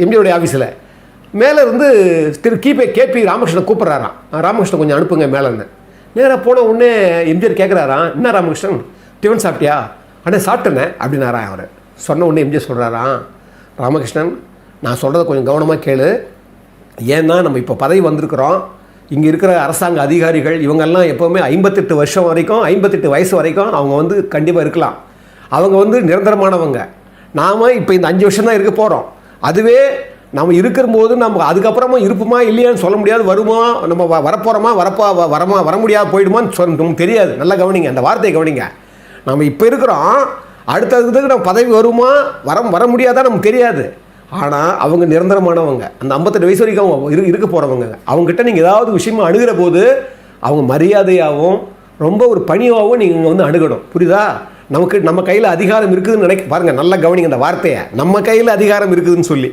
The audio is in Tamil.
எம்டியோடைய ஆஃபீஸில் மேலே இருந்து திரு கிபே கேபி ராமகிருஷ்ணன் கூப்பிட்றாராம். ராமகிருஷ்ணன் கொஞ்சம் அனுப்புங்க மேலேருந்து நேராக போன உடனே எம்ஜிஆர் கேட்குறாராம் என்ன ராமகிருஷ்ணன்? டிஃபன் சாப்பிட்டியா? அண்ணே சாப்பிட்டேனே அப்படின்னாரா அவர். சொன்ன உடனே எம்ஜிஆர் சொல்கிறாராம் ராமகிருஷ்ணன் நான் சொல்கிறத கொஞ்சம் கவனமாக கேளு. ஏன்னா நம்ம இப்போ பதவி வந்திருக்கிறோம்? இங்கே இருக்கிற அரசாங்க அதிகாரிகள் இவங்கெல்லாம் எப்போவுமே ஐம்பத்தெட்டு வருஷம் வரைக்கும் ஐம்பத்தெட்டு வயசு வரைக்கும் அவங்க வந்து கண்டிப்பாக இருக்கலாம். அவங்க வந்து நிரந்தரமானவங்க. நாம் இப்போ இந்த அஞ்சு வருஷம் தான் இருக்க போகிறோம் அதுவே நம்ம இருக்கிறபோது நம்ம அதுக்கப்புறமா இருப்போமா இல்லையான்னு சொல்ல முடியாது. வருமா? நம்ம வ- வரப்போகிறோமா வரப்போ வ- வரமா வர முடியாது போயிடுமான்னு சொல்ல நமக்கு தெரியாது. நல்லா கவனிங்க. அந்த வார்த்தையை கவனிங்க. நம்ம இப்போ இருக்கிறோம். அடுத்ததுக்கு நம்ம பதவி வருமா? வர வர முடியாதா நமக்கு தெரியாது. ஆனால் அவங்க நிரந்தரமானவங்க. அந்த ஐம்பத்தெட்டு வயசு வரைக்கும் அவங்க இரு இருக்க போகிறவங்க அவங்ககிட்ட நீங்கள் ஏதாவது விஷயமா அணுகிற போது அவங்க மரியாதையாகவும் ரொம்ப ஒரு பணியாகவும் நீங்கள் வந்து அணுகணும். புரியுதா? நமக்கு நம்ம கையில் அதிகாரம் இருக்குதுன்னு நினைக்க பாருங்கள் நல்லா கவனிங்க அந்த வார்த்தையை. நம்ம கையில் அதிகாரம் இருக்குதுன்னு சொல்லி.